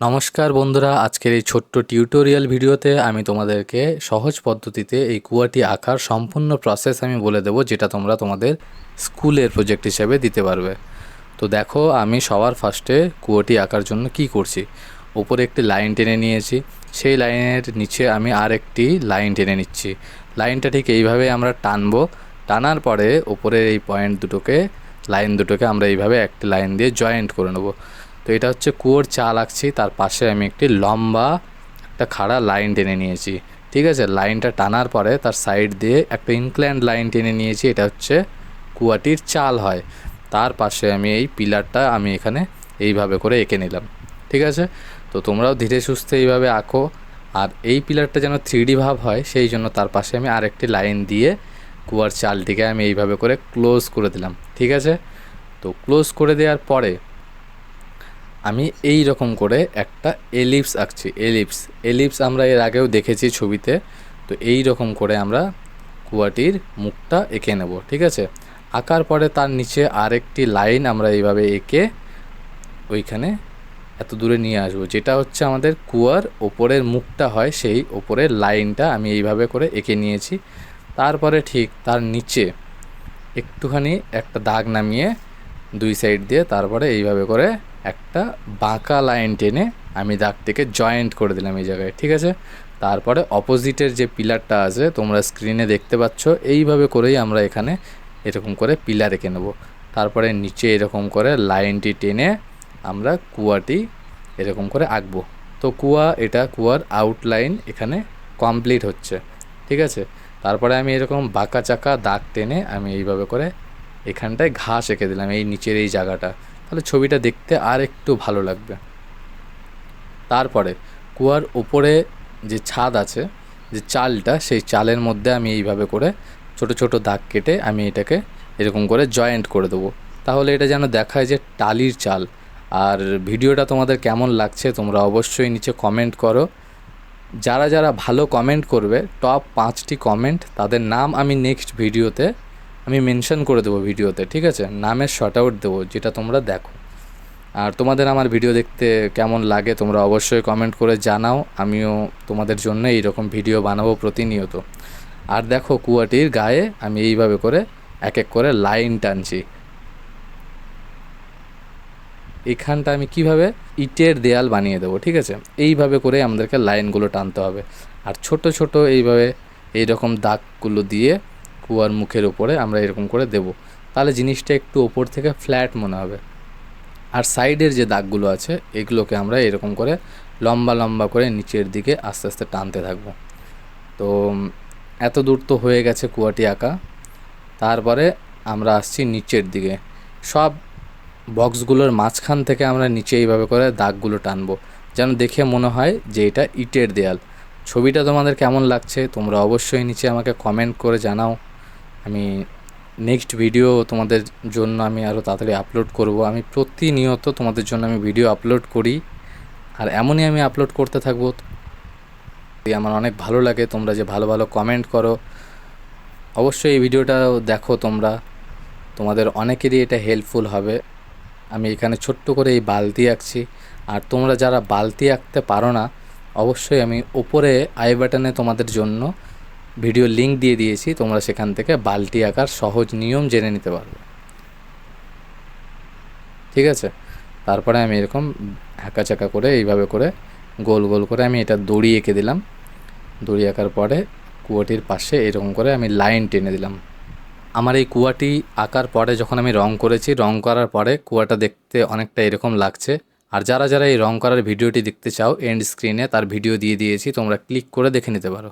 নমস্কার বন্ধুরা, আজকের এই ছোট্ট টিউটোরিয়াল ভিডিওতে আমি তোমাদেরকে সহজ পদ্ধতিতে এই কুয়াটি আঁকার সম্পূর্ণ প্রসেস আমি বলে দেবো, যেটা তোমরা তোমাদের স্কুলের প্রজেক্ট হিসেবে দিতে পারবে। তো দেখো, আমি সবার ফার্স্টে কুয়াটি আঁকার জন্য কি করছি? ওপরে একটি লাইন টেনে নিয়েছি, সেই লাইনের নিচে আমি আর একটি লাইন টেনে নিচ্ছি। লাইনটা ঠিক এইভাবে আমরা টানবো, টানার পরে ওপরের এই পয়েন্ট দুটোকে লাইন দুটোকে আমরা এইভাবে একটি লাইন দিয়ে জয়েন্ট করে নেব। তো এটা হচ্ছে কুয়োর চাল আঁকছি তার পাশে আমি একটি লম্বা একটা খাড়া লাইন টেনে নিয়েছি, ঠিক আছে? লাইনটা টানার পরে তার সাইড দিয়ে একটা ইনক্ল্যান্ড লাইন টেনে নিয়েছি, এটা হচ্ছে কুয়াটির চাল হয়। তার পাশে আমি এই পিলারটা আমি এখানে এইভাবে করে এঁকে নিলাম, ঠিক আছে? তো তোমরাও ধীরে সুস্থে এইভাবে আঁকো, আর এই পিলারটা যেন থ্রি ভাব হয়, সেই জন্য তার পাশে আমি আরেকটি লাইন দিয়ে কুয়ার চালটিকে আমি এইভাবে করে ক্লোজ করে দিলাম, ঠিক আছে? তো ক্লোজ করে দেওয়ার পরে আমি এই রকম করে একটা এলিপস আঁকছি এলিপস এলিপস আমরা এর আগেও দেখেছি ছবিতে, তো এই রকম করে আমরা কুয়াটির মুখটা এঁকে নেব, ঠিক আছে? আঁকার পরে তার নিচে আরেকটি লাইন আমরা এইভাবে এঁকে ওইখানে এত দূরে নিয়ে আসব, যেটা হচ্ছে আমাদের কুয়ার ওপরের মুখটা হয়, সেই ওপরের লাইনটা আমি এইভাবে করে এঁকে নিয়েছি। তারপরে ঠিক তার নিচে একটুখানি একটা দাগ নামিয়ে দুই সাইড দিয়ে তারপরে এইভাবে করে একটা বাঁকা লাইন টেনে আমি দাগটিকে জয়েন্ট করে দিলাম এই জায়গায়, ঠিক আছে? তারপরে অপোজিটের যে পিলারটা আছে, তোমরা স্ক্রিনে দেখতে পাচ্ছ, এইভাবে করেই আমরা এখানে এরকম করে পিলার এঁকে নেব। তারপরে নিচে এরকম করে লাইনটি টেনে আমরা কুয়াটি এরকম করে আঁকবো। তো কুয়া এটা, কুয়ার আউটলাইন এখানে কমপ্লিট হচ্ছে, ঠিক আছে? তারপরে আমি এরকম বাঁকা চাকা দাগ টেনে আমি এইভাবে করে এখানটায় ঘাস এঁকে দিলাম, এই নিচের এই জায়গাটা। তাহলে ছবিটা দেখতে আর একটু ভালো লাগবে। তারপরে কুয়ার ওপরে যে ছাদ আছে, যে চালটা, সেই চালের মধ্যে আমি এইভাবে করে ছোট ছোট দাগ কেটে আমি এটাকে এরকম করে জয়েন্ট করে দেবো। তাহলে এটা যেন দেখায় যে টালির চাল। আর ভিডিওটা তোমাদের কেমন লাগছে তোমরা অবশ্যই নিচে কমেন্ট করো। যারা যারা ভালো কমেন্ট করবে টপ পাঁচটি কমেন্ট, তাদের নাম আমি নেক্সট ভিডিওতে আমি মেনশন করে দেবো ভিডিওতে, ঠিক আছে? নামের শর্ট আউট দেবো, যেটা তোমরা দেখো। আর তোমাদের আমার ভিডিও দেখতে কেমন লাগে, তোমরা অবশ্যই কমেন্ট করে জানাও। আমিও তোমাদের জন্য এইরকম ভিডিও বানাবো প্রতিনিয়ত। আর দেখো, কুয়াটির গায়ে আমি এইভাবে করে এক এক করে লাইন টানছি। এখানটা আমি কীভাবে? ইটের দেয়াল বানিয়ে দেবো, ঠিক আছে? এইভাবে করে আমাদেরকে লাইনগুলো টানতে হবে। আর ছোট ছোট এইভাবে এইরকম দাগগুলো দিয়ে কুয়ার মুখের ওপরে আমরা এরকম করে দেব। তাহলে জিনিসটা একটু ওপর থেকে ফ্ল্যাট মনে হবে। আর সাইডের যে দাগগুলো আছে, এগুলোকে আমরা এরকম করে লম্বা লম্বা করে নিচের দিকে আস্তে আস্তে টানতে থাকব। তো, এত দূর তো হয়ে গেছে কুয়াটি আঁকা। তারপরে আমরা আসছি নিচের দিকে। সব বক্সগুলোর মাঝখান থেকে আমরা নিচে এইভাবে করে দাগগুলো টানবো, যেন দেখে মনে হয় যে এটা ইটের দেয়াল। ছবিটা তোমাদের কেমন লাগছে, তোমরা অবশ্যই নিচে আমাকে কমেন্ট করে জানাও। আমি নেক্সট ভিডিও তোমাদের জন্য আমি আরও তাড়াতাড়ি আপলোড করব। আমি প্রতিনিয়ত তোমাদের জন্য আমি ভিডিও আপলোড করি। আর এমনই আমি আপলোড করতে থাকব। আমার অনেক ভালো লাগে, তোমরা যে ভালো ভালো কমেন্ট করো, অবশ্যই এই ভিডিওটা দেখো তোমরা। তোমাদের অনেকেরই এটা হেল্পফুল হবে। আমি এখানে ছোট্ট করে এই বালতি আঁকছি। আর তোমরা যারা বালতি আঁকতে পারো না, অবশ্যই আমি ওপরে আই বাটনে তোমাদের জন্য ভিডিও লিঙ্ক দিয়ে দিয়েছি, তোমরা সেখান থেকে বালতি আঁকার সহজ নিয়ম জেনে নিতে পারবে। ঠিক আছে? তারপরে আমি এরকম চাকা করে এইভাবে করে গোল গোল করে আমি এটা দড়ি এঁকে দিলাম। দড়ি আঁকার পরে কুয়াটির পাশে এরকম করে আমি লাইন টেনে দিলাম। আমার এই কুয়াটি আঁকার পরে যখন আমি রং করেছি, রং করার পরে কুয়াটা দেখতে অনেকটা এরকম লাগছে। আর যারা যারা এই রং করার ভিডিওটি দেখতে চাও এন্ড স্ক্রিনে তার ভিডিও দিয়ে দিয়েছি, তোমরা ক্লিক করে দেখে নিতে পারো।